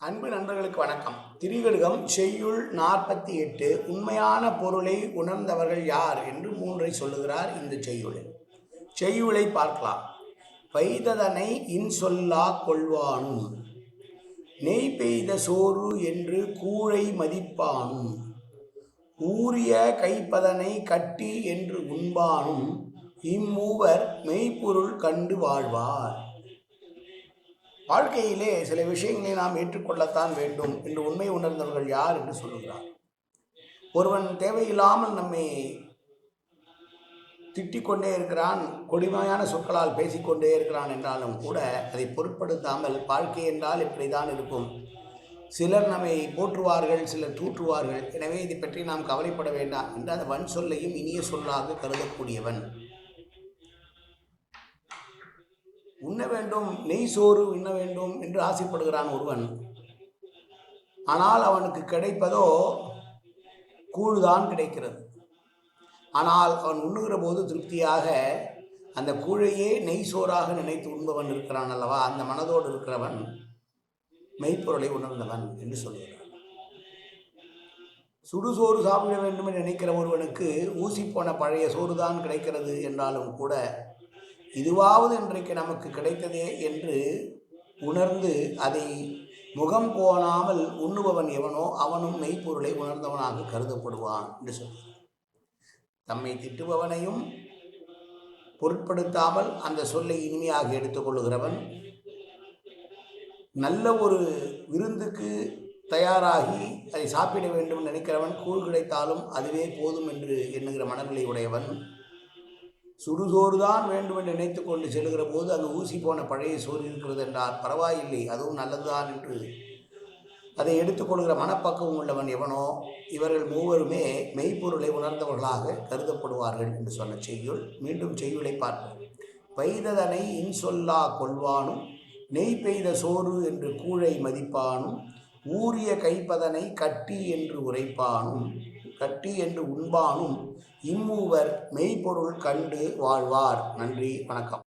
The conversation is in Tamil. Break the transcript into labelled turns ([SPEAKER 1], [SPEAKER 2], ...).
[SPEAKER 1] அன்பு நண்பர்களுக்கு வணக்கம். திரிகடுகம் செய்யுள் நாற்பத்தி எட்டு உண்மையான பொருளை உணர்ந்தவர்கள் யார் என்று மூன்றை சொல்லுகிறார் இந்த செய்யுளில் செய்யுளை பார்க்கலாம். வைததனை இன்சொல்லா கொள்வானும் நெய் பெய்த சோறு என்று கூழை மதிப்பானும் ஊரிய கைப்பதனை கட்டி என்று உண்பானும் இம்மூவர் மெய்ப்பொருள் கண்டு வாழ்வார். வாழ்க்கையிலே சில விஷயங்களை நாம் ஏற்றுக்கொள்ளத்தான் வேண்டும் என்று உண்மை உணர்ந்தவர்கள் யார் என்று சொல்லுகிறார். ஒருவன் தேவையில்லாமல் நம்மை திட்டிக்கொண்டே இருக்கிறான் கொடுமையான சொற்களால் பேசிக்கொண்டே இருக்கிறான் என்றாலும் கூட அதை பொருட்படுத்தாமல் வாழ்க்கை என்றால் இப்படிதான் இருக்கும். சிலர் நம்மை போற்றுவார்கள் சிலர் தூற்றுவார்கள். எனவே இதை பற்றி நாம் கவலைப்பட வேண்டாம் என்று அந்த வன் சொல்லையும் இனிய சொல்லாக கருதக்கூடியவன். உண்ண வேண்டும் நெய் சோறு உண்ண வேண்டும் என்று ஆசைப்படுகிறான் ஒருவன். ஆனால் அவனுக்கு கிடைப்பதோ கூழ்தான் கிடைக்கிறது. ஆனால் அவன் உண்ணுகிற போது திருப்தியாக அந்த கூழையே நெய் சோறாக நினைத்து உண்பவன் இருக்கிறான் அல்லவா? அந்த மனதோடு இருக்கிறவன் மெய்ப்பொருளை உணர்ந்தவன் என்று சொல்கிறான். சுடுசோறு சாப்பிட வேண்டும் என்று நினைக்கிற ஒருவனுக்கு ஊசி போன பழைய சோறு தான் கிடைக்கிறது என்றாலும் கூட இதுவாவது இன்றைக்கு நமக்கு கிடைத்ததே என்று உணர்ந்து அதை முகம் கோணாமல் உண்ணுபவன் எவனோ அவனும் மெய்ப்பொருளை உணர்ந்தவனாக கருதப்படுவான் என்று சொல்கிறார் தம்மை திட்டுபவனையும் பொருட்படுத்தாமல் அந்த சொல்லை இனிமையாக எடுத்துக்கொள்ளுகிறவன் நல்ல ஒரு விருந்துக்கு தயாராகி அதை சாப்பிட வேண்டும் நினைக்கிறவன் கூழ் கிடைத்தாலும் அதுவே போதும் என்று எண்ணுகிற மனநிலை உடையவன் சுடுசோறு தான் வேண்டும் என்று நினைத்து கொண்டு செல்கிற போது அங்கு ஊசி போன பழைய சோறு இருக்கிறது என்றால் பரவாயில்லை அதுவும் நல்லதுதான் என்று. அதை எடுத்துக்கொள்கிற மனப்பக்குவம் உள்ளவன் எவனோ இவர்கள் மூவருமே மெய்ப்பொருளை உணர்ந்தவர்களாக கருதப்படுவார்கள் என்று சொன்ன செய்யுள். மீண்டும் செய்யுளை பார்ப்போம். பெய்ததனை இன்சொல்லா கொள்வானும் நெய் பெய்த சோறு என்று கூழை மதிப்பானும் ஊரிய கைப்பதனை கட்டி என்று உரைப்பானும். கட்டி என்று உண்பானும் இம்மூவர் மெய்ப்பொருள் கண்டு வாழ்வார். நன்றி வணக்கம்.